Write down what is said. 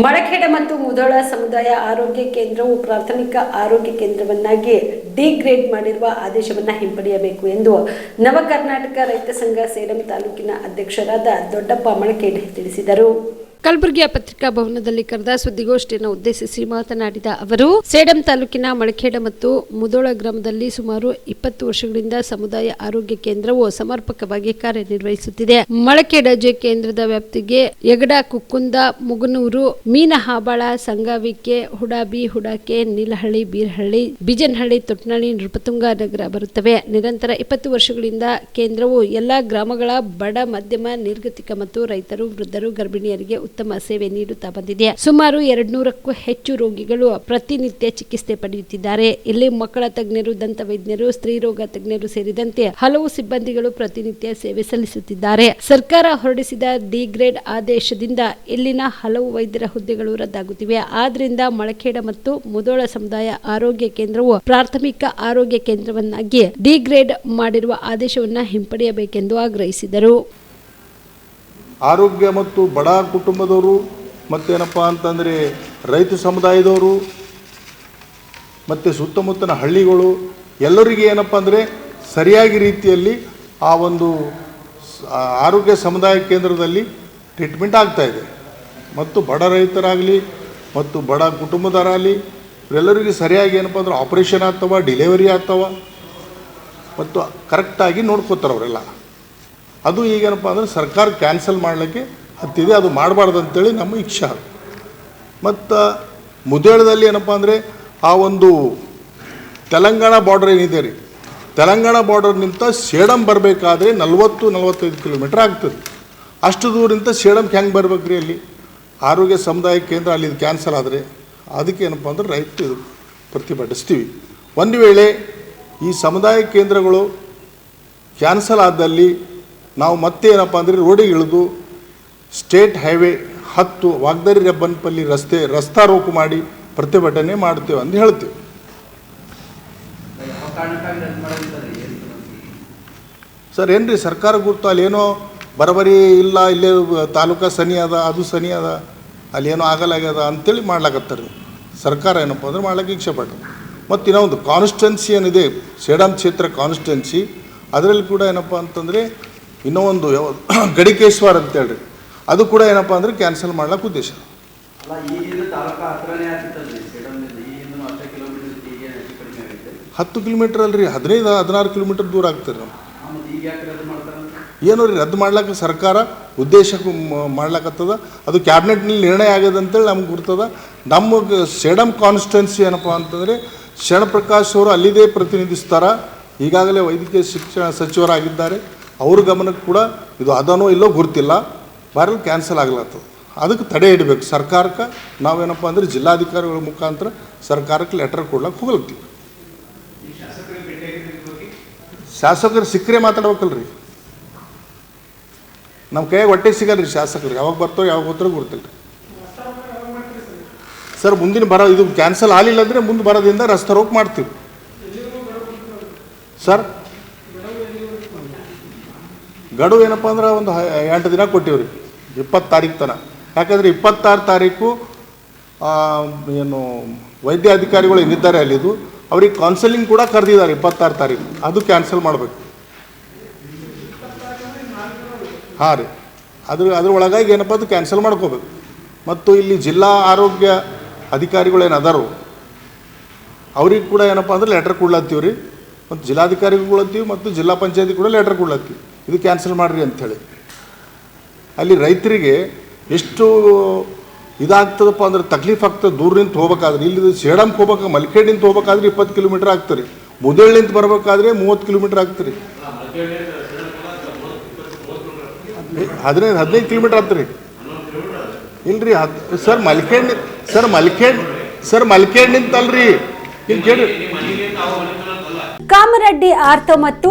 ಮಳಖೇಡ ಮತ್ತು ಮುದೋಳ ಸಮುದಾಯ ಆರೋಗ್ಯ ಕೇಂದ್ರವು ಪ್ರಾಥಮಿಕ ಆರೋಗ್ಯ ಕೇಂದ್ರವನ್ನಾಗಿ ಡಿಗ್ರೇಡ್ ಮಾಡಿರುವ ಆದೇಶವನ್ನು ಹಿಂಪಡೆಯಬೇಕು ಎಂದು ನವ ಕರ್ನಾಟಕ ರೈತ ಸಂಘ ಸೇಡಂ ತಾಲೂಕಿನ ಅಧ್ಯಕ್ಷರಾದ ದೊಡ್ಡಪ್ಪ ಮಳಖೇಡ್ ತಿಳಿಸಿದರು. ಕಲಬುರಗಿಯ ಪತ್ರಿಕಾ ಭವನದಲ್ಲಿ ಕರೆದ ಸುದ್ದಿಗೋಷ್ಠಿಯನ್ನು ಉದ್ದೇಶಿಸಿ ಮಾತನಾಡಿದ ಅವರು, ಸೇಡಂ ತಾಲೂಕಿನ ಮಳಖೇಡ ಮತ್ತು ಮುದೋಳ ಗ್ರಾಮದಲ್ಲಿ ಸುಮಾರು ಇಪ್ಪತ್ತು ವರ್ಷಗಳಿಂದ ಸಮುದಾಯ ಆರೋಗ್ಯ ಕೇಂದ್ರವು ಸಮರ್ಪಕವಾಗಿ ಕಾರ್ಯನಿರ್ವಹಿಸುತ್ತಿದೆ. ಮಳಖೇಡ ಜೆ ಕೇಂದ್ರದ ವ್ಯಾಪ್ತಿಗೆ ಯಗಡ, ಕುಕ್ಕುಂದ, ಮುಗನೂರು, ಮೀನಹಾಬಾಳ, ಸಂಗಾವಿಕೆ, ಹುಡಾಬಿ, ಹುಡಾಕೆ, ನೀಲಹಳ್ಳಿ, ಬೀರಹಳ್ಳಿ, ಬಿಜನಹಳ್ಳಿ, ತೊಟ್ನಳ್ಳಿ, ನೃಪತುಂಗ ನಗರ ಬರುತ್ತವೆ. ನಿರಂತರ ಇಪ್ಪತ್ತು ವರ್ಷಗಳಿಂದ ಕೇಂದ್ರವು ಎಲ್ಲಾ ಗ್ರಾಮಗಳ ಬಡ, ಮಧ್ಯಮ, ನಿರ್ಗತಿಕ ಮತ್ತು ರೈತರು, ವೃದ್ಧರು, ಗರ್ಭಿಣಿಯರಿಗೆ ಉತ್ತಮ ಸೇವೆ ನೀಡುತ್ತಾ ಬಂದಿದೆ. ಸುಮಾರು ಎರಡ್ನೂರಕ್ಕೂ ಹೆಚ್ಚು ರೋಗಿಗಳು ಪ್ರತಿನಿತ್ಯ ಚಿಕಿತ್ಸೆ ಪಡೆಯುತ್ತಿದ್ದಾರೆ. ಇಲ್ಲಿ ಮಕ್ಕಳ ತಜ್ಞರು ದಂತ ವೈದ್ಯರು ಸ್ತ್ರೀ ರೋಗ ತಜ್ಞರು ಸೇರಿದಂತೆ ಹಲವು ಸಿಬ್ಬಂದಿಗಳು ಪ್ರತಿನಿತ್ಯ ಸೇವೆ ಸಲ್ಲಿಸುತ್ತಿದ್ದಾರೆ. ಸರ್ಕಾರ ಹೊರಡಿಸಿದ ಡಿ ಗ್ರೇಡ್ ಆದೇಶದಿಂದ ಇಲ್ಲಿನ ಹಲವು ವೈದ್ಯರ ಹುದ್ದೆಗಳು ರದ್ದಾಗುತ್ತಿವೆ. ಆದ್ರಿಂದ ಮಳಖೇಡ ಮತ್ತು ಮುದೋಳ ಸಮುದಾಯ ಆರೋಗ್ಯ ಕೇಂದ್ರವು ಪ್ರಾಥಮಿಕ ಆರೋಗ್ಯ ಕೇಂದ್ರವನ್ನಾಗಿ ಡಿ ಗ್ರೇಡ್ ಮಾಡಿರುವ ಆದೇಶವನ್ನು ಹಿಂಪಡೆಯಬೇಕೆಂದು ಆಗ್ರಹಿಸಿದರು. ಆರೋಗ್ಯ ಮತ್ತು ಬಡ ಕುಟುಂಬದವರು, ಮತ್ತೇನಪ್ಪ ಅಂತಂದರೆ ರೈತ ಸಮುದಾಯದವರು, ಮತ್ತು ಸುತ್ತಮುತ್ತಲ ಹಳ್ಳಿಗಳು, ಎಲ್ಲರಿಗೆ ಏನಪ್ಪ ಅಂದರೆ ಸರಿಯಾಗಿ ರೀತಿಯಲ್ಲಿ ಆ ಒಂದು ಆರೋಗ್ಯ ಸಮುದಾಯ ಕೇಂದ್ರದಲ್ಲಿ ಟ್ರೀಟ್ಮೆಂಟ್ ಆಗ್ತಾ ಇದೆ. ಮತ್ತು ಬಡ ರೈತರಾಗಲಿ, ಮತ್ತು ಬಡ ಕುಟುಂಬದವರಾಗಲಿ ಇವರೆಲ್ಲರಿಗೆ ಸರಿಯಾಗಿ ಏನಪ್ಪ ಅಂದ್ರೆ ಆಪ್ರೇಷನ್ ಆಗ್ತವ ಡಿಲೆವರಿ ಆಗ್ತವ, ಮತ್ತು ಕರೆಕ್ಟಾಗಿ ನೋಡ್ಕೋತಾರೆ ಅವರೆಲ್ಲ ಅದು ಈಗೇನಪ್ಪ ಅಂದರೆ ಸರ್ಕಾರ ಕ್ಯಾನ್ಸಲ್ ಮಾಡಲಿಕ್ಕೆ ಹತ್ತಿದೆ, ಅದು ಮಾಡಬಾರ್ದು ಅಂತೇಳಿ ನಮ್ಮ ಇಚ್ಛೆ. ಮತ್ತು ಮುದೇಳದಲ್ಲಿ ಏನಪ್ಪ ಅಂದರೆ ಆ ಒಂದು ತೆಲಂಗಾಣ ಬಾರ್ಡರ್ ಏನಿದೆ ರೀ? ತೆಲಂಗಾಣ ಬಾರ್ಡರ್ನಿಂದ ಸೇಡಂ ಬರಬೇಕಾದ್ರೆ ನಲ್ವತ್ತು, ನಲ್ವತ್ತೈದು ಕಿಲೋಮೀಟ್ರ್ ಆಗ್ತದೆ. ಅಷ್ಟು ದೂರಿಂದ ಸೇಡಮ್ ಹೆಂಗೆ ಬರ್ಬೇಕು ರೀ ಅಲ್ಲಿ? ಆರೋಗ್ಯ ಸಮುದಾಯ ಕೇಂದ್ರ ಅಲ್ಲಿ ಕ್ಯಾನ್ಸಲ್ ಆದರೆ ಅದಕ್ಕೆ ಏನಪ್ಪ ಅಂದ್ರೆ ರೈತ ಪ್ರತಿಭಟಿಸ್ತೀವಿ. ಒಂದು ವೇಳೆ ಈ ಸಮುದಾಯ ಕೇಂದ್ರಗಳು ಕ್ಯಾನ್ಸಲ್ ಆದಲ್ಲಿ ನಾವು ಮತ್ತೆ ಏನಪ್ಪ ಅಂದರೆ ರೋಡಿಗೆ ಇಳಿದು ಸ್ಟೇಟ್ ಹೈವೇ ಹತ್ತು ವಾಗ್ದರಿ ರೆಬ್ಬನ್ಪಲ್ಲಿ ರಸ್ತೆ ರಸ್ತಾ ರೋಕು ಮಾಡಿ ಪ್ರತಿಭಟನೆ ಮಾಡ್ತೇವೆ ಅಂತ ಹೇಳ್ತೇವೆ? ಸರ್ ಏನು ಸರ್ಕಾರ ಗುರ್ತು ಅಲ್ಲೇನೋ ಬರಬರಿ ಇಲ್ಲ, ಇಲ್ಲೇ ತಾಲೂಕಾ ಸನಿ ಅದ, ಅದು ಸನಿ ಅದ ಅಲ್ಲೇನೋ ಆಗಲಾಗ್ಯದ ಅಂತೇಳಿ ಮಾಡ್ಲಾಕತ್ತಾರೆ ಸರ್ಕಾರ ಏನಪ್ಪ ಅಂದ್ರೆ ಮಾಡ್ಲಿಕ್ಕೆ ಇಚ್ಛೆ ಮತ್ತು ಇನ್ನೊಂದು ಕಾನ್ಸ್ಟೆನ್ಸಿ ಏನಿದೆ, ಸೇಡಂ ಕ್ಷೇತ್ರ ಕಾನ್ಸ್ಟೆನ್ಸಿ ಅದರಲ್ಲಿ ಕೂಡ ಏನಪ್ಪ ಅಂತಂದರೆ ಇನ್ನೂ ಒಂದು ಗಡಿಕೇಶ್ವರ್ ಅಂತೇಳ್ರಿ ಅದು ಕೂಡ ಏನಪ್ಪ ಅಂದ್ರೆ ಕ್ಯಾನ್ಸಲ್ ಮಾಡ್ಲಿಕ್ಕೆ ಉದ್ದೇಶ. ಹತ್ತು ಕಿಲೋಮೀಟರ್ ಅಲ್ರಿ. ಹದಿನೈದು ಹದಿನಾರು ಕಿಲೋಮೀಟರ್ ದೂರ ಆಗ್ತಾರೆ ನಾವು ಏನೋ ರೀ ರದ್ದು ಮಾಡ್ಲಿಕ್ಕೆ ಸರ್ಕಾರ ಉದ್ದೇಶ ಮಾಡ್ಲಾಕತ್ತದ ಮಾಡ್ಲಕತ್ತದ. ಅದು ಕ್ಯಾಬಿನೆಟ್ನಲ್ಲಿ ನಿರ್ಣಯ ಆಗ್ಯದ ಅಂತೇಳಿ ನಮ್ಗೆ ಗುರ್ತದ. ನಮಗೆ ಸೇಡಮ್ ಕಾನ್ಸ್ಟಿಟ್ಯೂನ್ಸಿ ಏನಪ್ಪ ಅಂತಂದರೆ ಶರಣಪ್ರಕಾಶ್ ಅವರು ಅಲ್ಲಿದೇ ಪ್ರತಿನಿಧಿಸ್ತಾರ. ಈಗಾಗಲೇ ವೈದ್ಯಕೀಯ ಶಿಕ್ಷಣ ಸಚಿವರಾಗಿದ್ದಾರೆ. ಅವ್ರ ಗಮನಕ್ಕೆ ಕೂಡ ಇದು ಅದನೋ ಇಲ್ಲೋ ಗುರ್ತಿಲ್ಲ. ಬಾರಲ್ಲಿ ಕ್ಯಾನ್ಸಲ್ ಆಗ್ಲತ್ತದ ಅದಕ್ಕೆ ತಡೆ ಇಡಬೇಕು. ಸರ್ಕಾರಕ್ಕೆ ನಾವೇನಪ್ಪ ಅಂದ್ರೆ ಜಿಲ್ಲಾಧಿಕಾರಿಗಳ ಮುಖಾಂತರ ಸರ್ಕಾರಕ್ಕೆ ಲೆಟರ್ ಕೊಡ್ಲಕ್ಕೆ ಹೋಗ್ಲತ್ತೀವಿ ಶಾಸಕರು ಸಿಕ್ಕರೆ ಮಾತಾಡ್ಬೇಕಲ್ರಿ. ನಮ್ಮ ಕೈಯಾಗ ಹೊಟ್ಟೆ ರೀ ಶಾಸಕರು ಯಾವಾಗ ಬರ್ತಾರೋ, ಯಾವಾಗ ಹೋಗ್ತಾರೋ ಗೊತ್ತಿಲ್ಲ ಸರ್, ಮುಂದಿನ ಬರೋ ಇದು ಕ್ಯಾನ್ಸಲ್ ಆಗಲಿಲ್ಲ ಅಂದರೆ ಮುಂದೆ ಬರೋದ್ರಿಂದ ರಸ್ತೆ ರೋಕ್ ಮಾಡ್ತೀವಿ. ಸರ್ ಗಡುವು ಏನಪ್ಪ ಅಂದ್ರೆ ಒಂದು ಎಂಟು ದಿನ ಕೊಟ್ಟಿವ್ರಿ ಇಪ್ಪತ್ತು ತಾರೀಕು ತನಕ ಯಾಕಂದರೆ ಇಪ್ಪತ್ತಾರು ತಾರೀಕು ಏನು ವೈದ್ಯ ಅಧಿಕಾರಿಗಳು ಏನಿದ್ದಾರೆ ಅಲ್ಲಿದು. ಅವ್ರಿಗೆ ಕೌನ್ಸೆಲಿಂಗ್ ಕೂಡ ಕರೆದಿದ್ದಾರೆ ಇಪ್ಪತ್ತಾರು ತಾರೀಕು. ಅದು ಕ್ಯಾನ್ಸಲ್ ಮಾಡಬೇಕು. ಹಾಂ ರೀ. ಅದ್ರ ಅದ್ರ ಒಳಗಾಗಿ ಏನಪ್ಪ ಅದು ಕ್ಯಾನ್ಸಲ್ ಮಾಡ್ಕೋಬೇಕು. ಮತ್ತು ಇಲ್ಲಿ ಜಿಲ್ಲಾ ಆರೋಗ್ಯ ಅಧಿಕಾರಿಗಳು ಏನು ಅವ್ರಿಗೆ ಕೂಡ ಏನಪ್ಪ ಅಂದ್ರೆ ಲೆಟ್ರ್ ಕೊಡ್ಲತ್ತೀವಿ ರೀ ಮತ್ತು ಜಿಲ್ಲಾಧಿಕಾರಿಗಳು ಕೊಡ್ಲತ್ತೀವಿ ಮತ್ತು ಜಿಲ್ಲಾ ಪಂಚಾಯತಿ ಕೂಡ ಲೆಟ್ರ್ ಕೊಡ್ಲತ್ತೀವಿ. ಇದು ಕ್ಯಾನ್ಸಲ್ ಮಾಡಿರಿ ಅಂಥೇಳಿ. ಅಲ್ಲಿ ರೈತರಿಗೆ ಎಷ್ಟು ಇದಾಗ್ತದಪ್ಪ ಅಂದ್ರೆ ತಕ್ಲೀಫ್ ಆಗ್ತದೆ ದೂರನಿಂದ ಹೋಗ್ಬೇಕಾದ್ರೆ. ಇಲ್ಲಿ ಸೇಡಮ್ಗೆ ಹೋಗ್ಬೇಕು ಮಲ್ಕೇಡಿಂದ ಹೋಗ್ಬೇಕಾದ್ರೆ ಇಪ್ಪತ್ತು ಕಿಲೋಮೀಟರ್ ಆಗ್ತರಿ ಮುದೇಳಿಂದ ಬರ್ಬೇಕಾದ್ರೆ ಮೂವತ್ತು ಕಿಲೋಮೀಟ್ರ್ ಆಗ್ತರಿ ಹದಿನೈದು ಹದಿನೈದು ಕಿಲೋಮೀಟ್ರ್ ಆಗ್ತರಿ ಇಲ್ರಿ ಹತ್ತು sir Malkhed sir Malkhed sir Malkhed ನಿಂತಲ್ರಿ. ಇಲ್ಲಿ ಕೇಳಿ ಕಾಮರೆಡ್ಡಿ ಆರ್ತೋ ಮತ್ತು